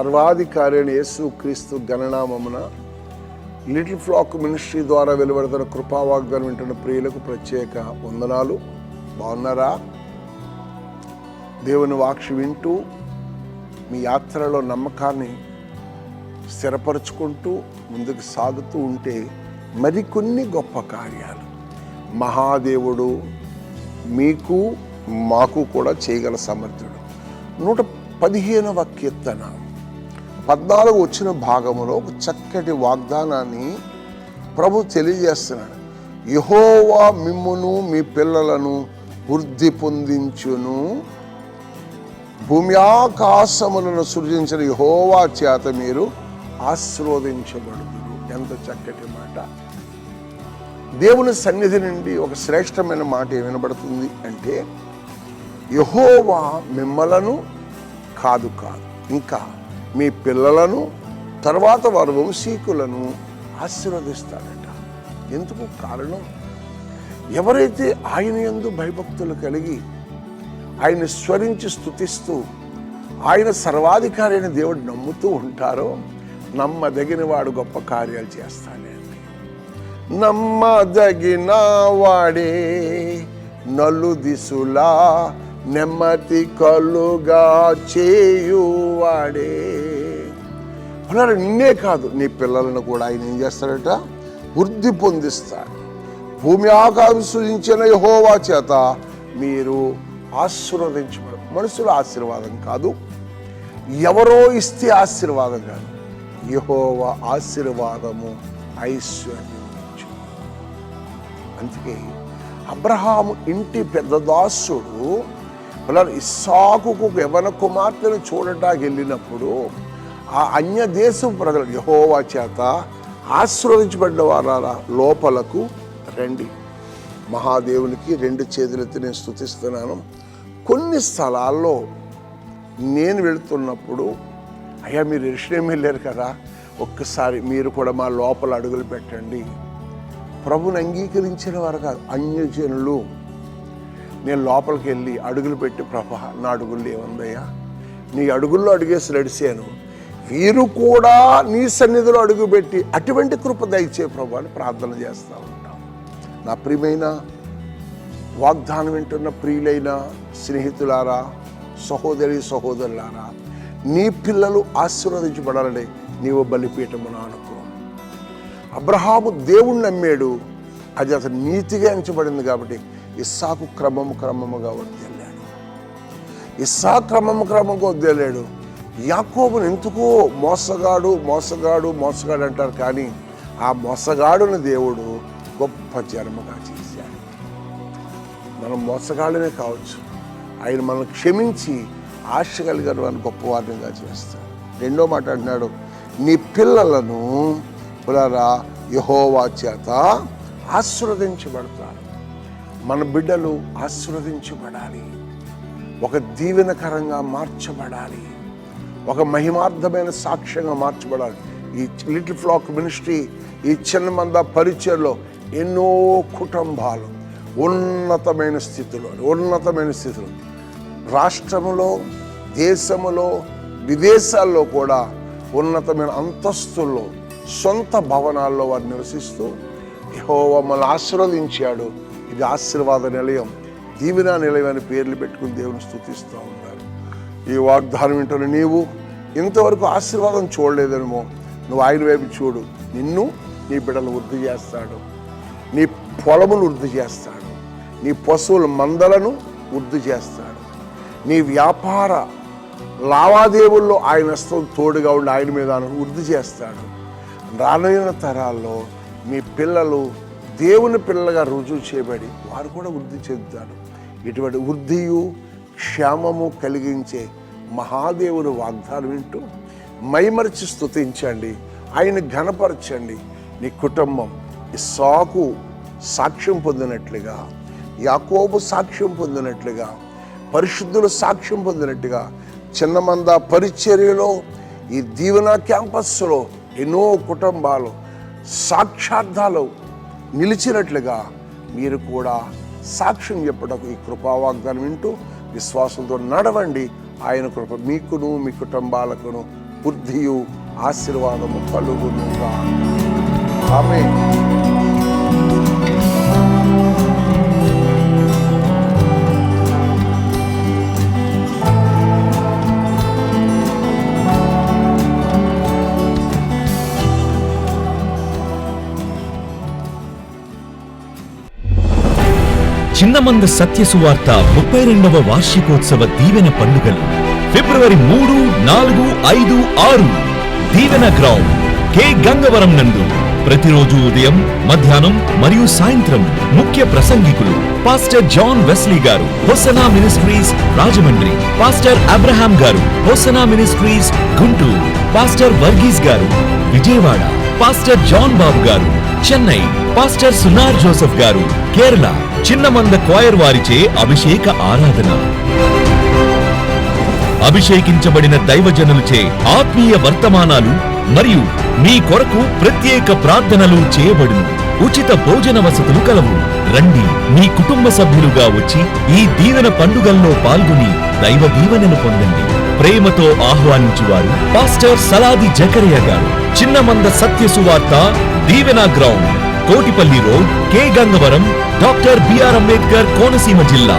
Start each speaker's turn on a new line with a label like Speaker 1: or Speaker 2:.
Speaker 1: సర్వాధికారి అయిన యేసు క్రీస్తు గణనామమున లిటిల్ ఫ్లాక్ మినిస్ట్రీ ద్వారా వెలువడుతున్న కృపావాగ్దానం వింటున్న ప్రియులకు ప్రత్యేక వందనాలు. బాగున్నారా? దేవుని వాక్షి వింటూ మీ యాత్రలో నమ్మకాన్ని స్థిరపరుచుకుంటూ ముందుకు సాగుతూ ఉంటే మరికొన్ని గొప్ప కార్యాలు. మహాదేవుడు మీకు మాకు కూడా చేయగల సమర్థుడు. నూట పదిహేనవ కీర్తన. పద్నాలుగు వచ్చిన భాగంలో ఒక చక్కటి వాగ్దానాన్ని ప్రభు తెలియజేస్తున్నాడు. యహోవా మిమ్మును మీ పిల్లలను వృద్ధి పొందించును. భూమి ఆకాశములను సృజించిన యహోవా చేత మీరు ఆశీర్వదించబడుతురు ఎంత చక్కటి మాట. దేవుని సన్నిధి నుండి ఒక శ్రేష్టమైన మాట వినబడుతుంది అంటే యహోవా మిమ్మలను కాదు కాదు ఇంకా మీ పిల్లలను తర్వాత వారు వంశీకులను ఆశీర్వదిస్తాడట ఎందుకు కారణం? ఎవరైతే ఆయన యందు భయభక్తులు కలిగి ఆయన స్వరించి స్థుతిస్తూ ఆయన సర్వాధికారి అయిన దేవుడు నమ్ముతూ ఉంటారో నమ్మదగిన వాడు గొప్ప కార్యాలు చేస్తానండి నమ్మదగిన వాడే నలుదిసులా దిశులా నెమ్మది కలుగా చేయువాడే. అన్నారు నిన్నే కాదు నీ పిల్లలను కూడా ఆయన ఏం చేస్తాడట? వృద్ధి పొందిస్తాడు. భూమి ఆకాశం సృజించిన యహోవా చేత మీరు ఆశీర్వదించబడు మనుషుల ఆశీర్వాదం కాదు. ఎవరో ఇస్తే ఆశీర్వాదం కాదు. యహోవా ఆశీర్వాదము ఐశ్వర్యం అందుకే అబ్రహాము ఇంటి పెద్ద దాసుడు అలా ఇస్సాకుకు యవన కుమార్తెను చూడటానికి వెళ్ళినప్పుడు ఆ అన్యదేశం ప్రజలు యహోవా చేత ఆశీర్వదించబడిన వారారా లోపలకు రండి. మహాదేవునికి రెండు చేతులెత్తి నేను స్థుతిస్తున్నాను కొన్ని స్థలాల్లో నేను వెళుతున్నప్పుడు అయ్యా మీరు ఎరుషలేం వెళ్ళారు కదా ఒక్కసారి మీరు కూడా మా లోపల అడుగులు పెట్టండి. ప్రభుని అంగీకరించిన వారు కాదు అన్యజనులు. నేను లోపలికి వెళ్ళి అడుగులు పెట్టి ప్రభ నా అడుగులు ఏముందయ్యా? నీ అడుగుల్లో అడిగేసి నడిచాను. వీరు కూడా నీ సన్నిధిలో అడుగుపెట్టి అటువంటి కృప దయచే ప్రభు అని ప్రార్థన చేస్తూ ఉంటాం. నా ప్రియమైన వాగ్దానం వింటున్న ప్రియులైన స్నేహితులారా సహోదరి సహోదరులారా నీ పిల్లలు ఆశీర్వదించబడాలని నీవు బలిపీఠమున అనుకో. అబ్రహాము దేవుణ్ణి నమ్మాడు. అది అతను నీతిగా ఎంచబడింది కాబట్టి ఇస్సాకు క్రమము క్రమముగా వద్దెళ్ళాడు ఇస్సా క్రమము క్రమంగా వద్దెళ్ళాడు యాకోబుని ఎందుకో మోసగాడు మోసగాడు మోసగాడు అంటారు కానీ ఆ మోసగాడుని దేవుడు గొప్ప జన్మగా చేశాడు. మనం మోసగాళ్ళనే కావచ్చు. ఆయన మనల్ని క్షమించి ఆశ కలిగిన వారిని గొప్పవారినిగా చేస్తాడు. రెండో మాట అంటున్నాడు నీ పిల్లలను పులరా యహోవా చేత ఆశీర్వదించబడతారు. మన బిడ్డలు ఆశీర్వదించబడాలి. ఒక దీవెనకరంగా మార్చబడాలి. ఒక మహిమార్థమైన సాక్ష్యంగా మార్చబడాలి. ఈ లిటిల్ ఫ్లాక్ మినిస్ట్రీ ఈ చిన్న మంద పరిచయలో ఎన్నో కుటుంబాలు ఉన్నతమైన స్థితిలో ఉన్నతమైన స్థితిలో. రాష్ట్రములో దేశములో విదేశాల్లో కూడా ఉన్నతమైన అంతస్తుల్లో సొంత భవనాల్లో వారు నివసిస్తూ యహో మమ్మల్ని ఆశీర్వదించాడు. ఇది ఆశీర్వాద నిలయం దీవెన నిలయం అని పేర్లు పెట్టుకుని దేవుని స్థుతిస్తూ ఉన్నారు ఈ వాగ్దానం ఏంటో నీవు ఇంతవరకు ఆశీర్వాదం చూడలేదేమో. నువ్వు ఆయన వైపు చూడు. నిన్ను నీ బిడ్డలు వృద్ధి చేస్తాడు. నీ పొలమును వృద్ధి చేస్తాడు. నీ పశువుల మందలను వృద్ధి చేస్తాడు. నీ వ్యాపార లావాదేవీల్లో ఆయన హస్తం తోడుగా ఉండి ఆయన మీద వృద్ధి చేస్తాడు. రానున్న తరాల్లో మీ పిల్లలు దేవుని పిల్లలుగా రుజువు చేయబడి వారు కూడా వృద్ధి చెందుతారు. ఇటువంటి వృద్ధియు క్షేమము కలిగించే మహాదేవుని వాగ్దానం వింటూ మైమరిచి స్తుతించండి. ఆయన ఘనపరచండి. నీ కుటుంబం సాకు సాక్ష్యం పొందినట్లుగా యాకోబు సాక్ష్యం పొందినట్లుగా పరిశుద్ధులు సాక్ష్యం పొందినట్టుగా చిన్నమంద పరిచర్యలో ఈ దీవెన క్యాంపస్లో ఎన్నో కుటుంబాలు సాక్షార్థాలు నిలిచినట్లుగా మీరు కూడా సాక్ష్యం చెప్పటకు ఈ కృపావాగ్దానం వింటూ విశ్వాసంతో నడవండి. ఆయన కృప మీకును మీ కుటుంబాలకును బుద్ధియు ఆశీర్వాదము కలుగునుగా. ఆమె
Speaker 2: చిన్నమంద సత్య సువార్త ముప్పై రెండవ వార్షికోత్సవ దీవెన పండుగలు? ఫిబ్రవరి మూడు నాలుగు ఐదు ఆరు. దీవెన గ్రౌండ్ కె. గంగవరం నందు. ప్రతిరోజు ఉదయం మధ్యాహ్నం మరియు సాయంత్రం ముఖ్య ప్రసంగికులు పాస్టర్ జాన్ వెస్లీ గారు Hosanna Ministries Rajahmundry. Pastor Abraham గారు Hosanna Ministries Guntur. Pastor Varghese గారు విజయవాడ. పాస్టర్ జాన్ బాబు గారు చెన్నై. పాస్టర్ సునార్ జోసెఫ్ గారు కేరళ. చిన్నమంద క్వాయర్ వారిచే అభిషేక ఆరాధన. అభిషేకించబడిన దైవజనులచే ఆత్మీయ వర్తమానాలు మరియు మీ కొరకు ప్రత్యేక ప్రార్థనలు చేయబడును. ఉచిత భోజన వసతులు కలవు. రండి మీ కుటుంబ సభ్యులుగా వచ్చి ఈ దీవెన పండుగల్లో పాల్గొని దైవ దీవెనను పొందండి. ప్రేమతో ఆహ్వానించువారు పాస్టర్ సలాది జకరియా గారు. చిన్నమంద సత్యసువార్త దీవెన ground. Kotipalli road K Gangavaram doctor BR Ambedkar Konaseema జిల్లా.